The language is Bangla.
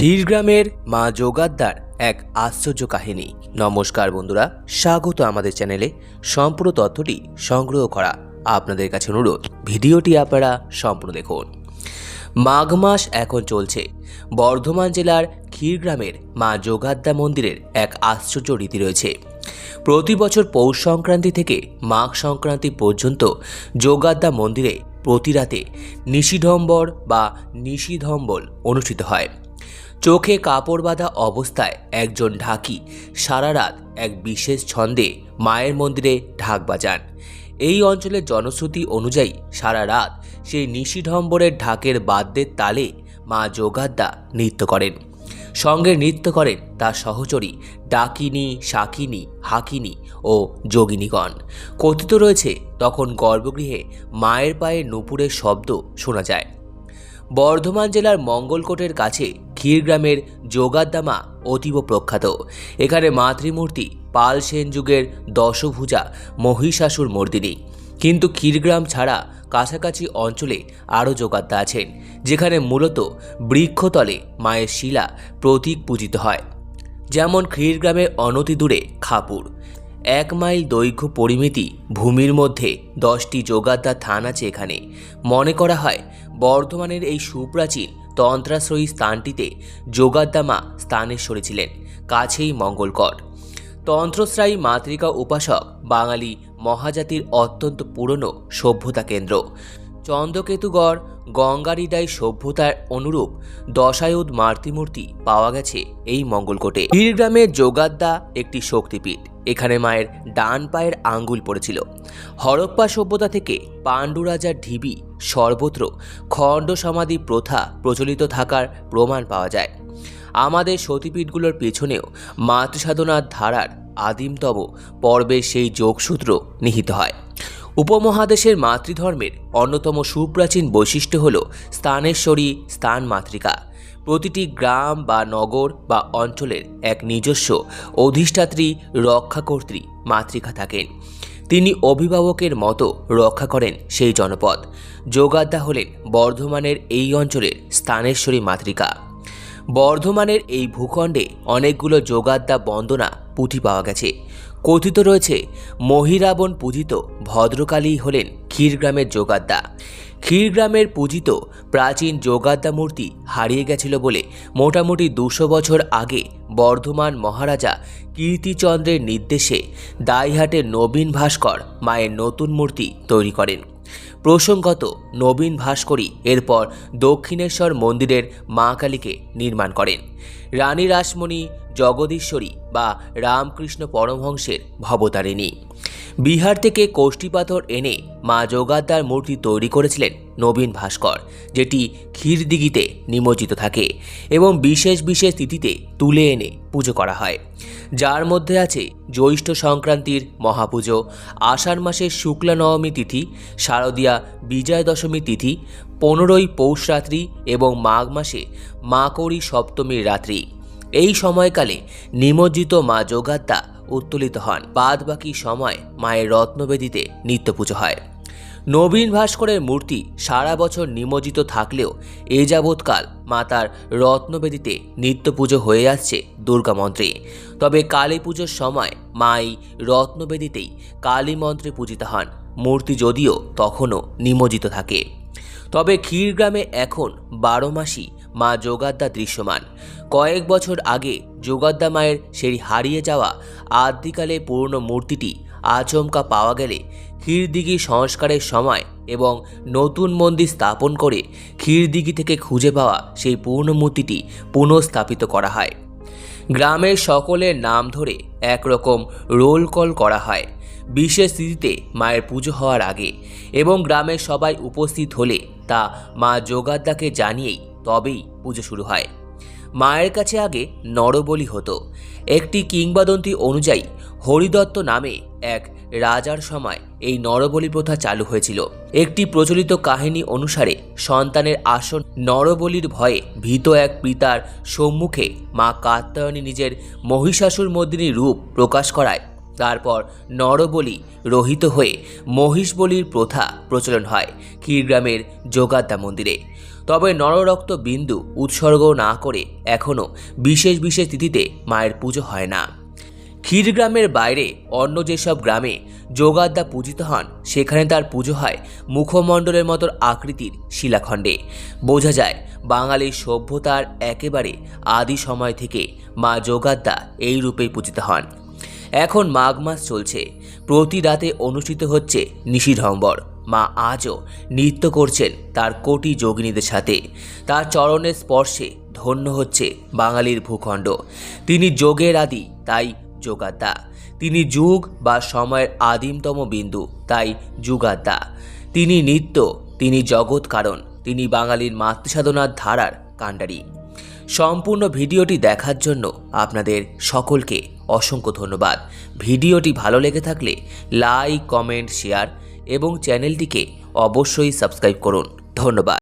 ক্ষীরগ্রামের মা যোগাদ্দার এক আশ্চর্য কাহিনী। নমস্কার বন্ধুরা, স্বাগত আমাদের চ্যানেলে। সম্পূর্ণ তথ্যটি সংগ্রহ করা আপনাদের কাছে অনুরোধ। ভিডিওটি আপনারা সম্পূর্ণ দেখুন। মাঘ মাস এখন চলছে। বর্ধমান জেলার ক্ষীরগ্রামের মা যোগাদ্দা মন্দিরের এক আশ্চর্য রীতি রয়েছে। প্রতি বছর পৌষ সংক্রান্তি থেকে মাঘ সংক্রান্তি পর্যন্ত যোগাদ্দা মন্দিরে প্রতি রাতে নিশিঢম্বর বা নিশিধম্বল অনুষ্ঠিত হয়। চোখে কাপড় বাঁধা অবস্থায় একজন ঢাকি সারা রাত এক বিশেষ ছন্দে মায়ের মন্দিরে ঢাক বাজান। এই অঞ্চলের জনশ্রুতি অনুযায়ী সারা রাত সেই নিশিঢম্বরের ঢাকের বাদ্যের তালে মা যোগাদ্দা নৃত্য করেন। সঙ্গে নৃত্য করেন তার সহচরী ডাকিনী শাকিনী হাকিনী ও যোগিনীগণ। কথিত রয়েছে, তখন গর্ভগৃহে মায়ের পায়ে নুপুরের শব্দ শোনা যায়। বর্ধমান জেলার মঙ্গলকোটের কাছে ক্ষীরগ্রামের যোগাদ্দামা অতীব প্রখ্যাত। এখানে মাতৃমূর্তি পাল সেন যুগের দশভুজা মহিষাসুর মর্দিনী। কিন্তু ক্ষীরগ্রাম ছাড়া কাছাকাছি অঞ্চলে আরও যোগাদ্দা আছেন, যেখানে মূলত বৃক্ষতলে মায়ের শিলা প্রতীক পূজিত হয়। যেমন ক্ষীরগ্রামের অনতি দূরে খাপুর। এক মাইল দৈর্ঘ্য পরিমিতি ভূমির মধ্যে দশটি যোগাদ্দা থান আছে এখানে। মনে করা হয়, বর্ধমানের এই সুপ্রাচীন তন্ত্রাশ্রয়ী স্থানটিতে যোগাদ্দামা স্থানেশ্বরী ছিলেন কাছেই মঙ্গলকর। তন্ত্রশ্রায়ী মাতৃকা উপাসক বাঙালি মহাজাতির অত্যন্ত পুরনো সভ্যতা কেন্দ্র। চন্দ্রকেতুগড় গঙ্গারিডাই সভ্যতার অনুরূপ দশায়ুধ মাতৃমূর্তি পাওয়া গেছে এই মঙ্গলকোটে। বীরগ্রামের যোগাদ্দা একটি শক্তিপীঠ। এখানে মায়ের ডান পায়ের আঙ্গুল পড়েছিল। হরপ্পা সভ্যতা থেকে পাণ্ডু রাজার ঢিবি, সর্বত্র খণ্ড সমাধি প্রথা প্রচলিত থাকার প্রমাণ পাওয়া যায়। আমাদের সতীপীঠগুলোর পেছনেও মাতৃসাধনার ধারার আদিমতম পর্বের সেই যোগসূত্র নিহিত হয়। উপমহাদেশের মাতৃধর্মের অন্যতম সুপ্রাচীন বৈশিষ্ট্য হল স্থানেশ্বরী স্থান মাতৃকা। প্রতিটি গ্রাম বা নগর বা অঞ্চলের এক নিজস্ব অধিষ্ঠাত্রী রক্ষাকর্ত্রী মাতৃকা থাকেন। তিনি অভিভাবকের মতো রক্ষা করেন সেই জনপদ। যোগাদ্দা হলেন বর্ধমানের এই অঞ্চলের স্থানেশ্বরী মাতৃকা। বর্ধমানের এই ভূখণ্ডে অনেকগুলো যোগাদ্দা বন্দনা পুঁথি পাওয়া গেছে। কথিত রয়েছে মহিরাবণ পূজিত ভদ্রকালী হলেন ক্ষীরগ্রামের যোগাদ্দা। ক্ষীরগ্রামের পূজিত প্রাচীন যোগাদ্দা মূর্তি হারিয়ে গেছিল বলে মোটামুটি দুশো বছর আগে বর্ধমান মহারাজা কীর্তিচন্দ্রের নির্দেশে দাইহাটের নবীন ভাস্কর মায়ের নতুন মূর্তি তৈরি করেন। প্রসঙ্গত, নবীন ভাস্করই এরপর দক্ষিণেশ্বর মন্দিরের মা কালীকে নির্মাণ করেন। রানী রাসমণি, জগদীশ্বরী বা রামকৃষ্ণ পরমহংসের ভবতারিণী। বিহার থেকে কোষ্ঠী পাথর এনে মা যোগাদ্দার মূর্তি তৈরি করেছিলেন নবীন ভাস্কর, যেটি ক্ষীরদিঘিতে নিমজ্জিত থাকে এবং বিশেষ বিশেষ তিথিতে তুলে এনে পুজো করা হয়। যার মধ্যে আছে জ্যৈষ্ঠ সংক্রান্তির মহাপুজো, আষাঢ় মাসের শুক্লা নবমী তিথি, শারদীয়া বিজয়া দশমী তিথি, পনেরোই পৌষ রাত্রি এবং মাঘ মাসে মাকড়ি সপ্তমীর রাত্রি। এই সময়কালে নিমজ্জিত মা যোগাত্তা উত্তোলিত হন। বাদ বাকি সময় মায়ের রত্নবেদিতে নিত্য পুজো হয়। নবীন ভাস্করের মূর্তি সারা বছর নিমজ্জিত থাকলেও এ যাবৎকাল মাতার রত্নবেদিতে নিত্য পুজো হয়ে আসছে দুর্গা মন্ত্রে। তবে কালী পুজোর সময় মাই রত্নবেদিতেই কালী মন্ত্রে পূজিত হন। মূর্তি যদিও তখনও নিমজ্জিত থাকে। তবে ক্ষীরগ্রামে এখন বারো মাসই মা যোগাদ্দা দৃশ্যমান। কয়েক বছর আগে যোগাদ্দা মায়ের সেই হারিয়ে যাওয়া আদিকালে পুরনো মূর্তিটি আচমকা পাওয়া গেলে ক্ষীরদিঘি সংস্কারের সময় এবং নতুন মন্দির স্থাপন করে ক্ষীরদিঘি থেকে খুঁজে পাওয়া সেই পূর্ণ মূর্তিটি পুনঃস্থাপিত করা হয়। গ্রামের সকলের নাম ধরে একরকম রোল কল করা হয়। বিশেষ তিথিতে মায়ের পুজো হওয়ার আগে এবং গ্রামের সবাই উপস্থিত হলে তা মা যোগাদ্দাকে জানিয়েই তবেই পুজো শুরু হয়। মায়ের কাছে আগে নরবলি হতো। একটি কিংবদন্তি অনুযায়ী হরিদত্ত নামে এক রাজার সময় এই নরবলি প্রথা চালু হয়েছিল। একটি প্রচলিত কাহিনী অনুসারে সন্তানের আসন নরবলির ভয়ে ভীত এক পিতার সম্মুখে মা কাত্যায়নী নিজের মহিষাসুর মর্দিনী রূপ প্রকাশ করায়। তারপর নরবলি রহিত হয়ে মহিষ বলির প্রথা প্রচলন হয়। ক্ষীরগ্রামের যোগাদ্দা মন্দিরে। তবে নররক্ত বিন্দু উৎসর্গ না করে এখনও বিশেষ বিশেষ তিথিতে মায়ের পুজো হয় না। ক্ষীরগ্রামের বাইরে অন্য যেসব গ্রামে যোগাদ্দা পূজিত হন, সেখানে তার পুজো হয় মুখমণ্ডলের মতো আকৃতির শিলাখণ্ডে। বোঝা যায়, বাঙালির সভ্যতার একেবারে আদি সময় থেকে মা যোগাদ্দা এই রূপেই পূজিত হন। এখন মাঘ মাস চলছে। প্রতি রাতে অনুষ্ঠিত হচ্ছে নিশিঢম্বর মা আজও নৃত্য করছেন তার কোটি যোগিনীদের সাথে। তার চরণের স্পর্শে ধন্য হচ্ছে বাঙালির ভূখণ্ড। তিনি যোগের আদি, তাই যোগাদ্দা তিনি যুগ বা সময়ের আদিমতম বিন্দু, তাই যুগাদ্দা তিনি নিত্য, তিনি জগৎ কারণ, তিনি বাঙালির মাতৃসাধনার ধারার কাণ্ডারি। সম্পূর্ণ ভিডিওটি দেখার জন্য আপনাদের সকলকে অসংখ্য ধন্যবাদ। ভিডিওটি ভালো লেগে থাকলে লাইক, কমেন্ট, শেয়ার এবং চ্যানেলটিকে অবশ্যই সাবস্ক্রাইব করুন। ধন্যবাদ।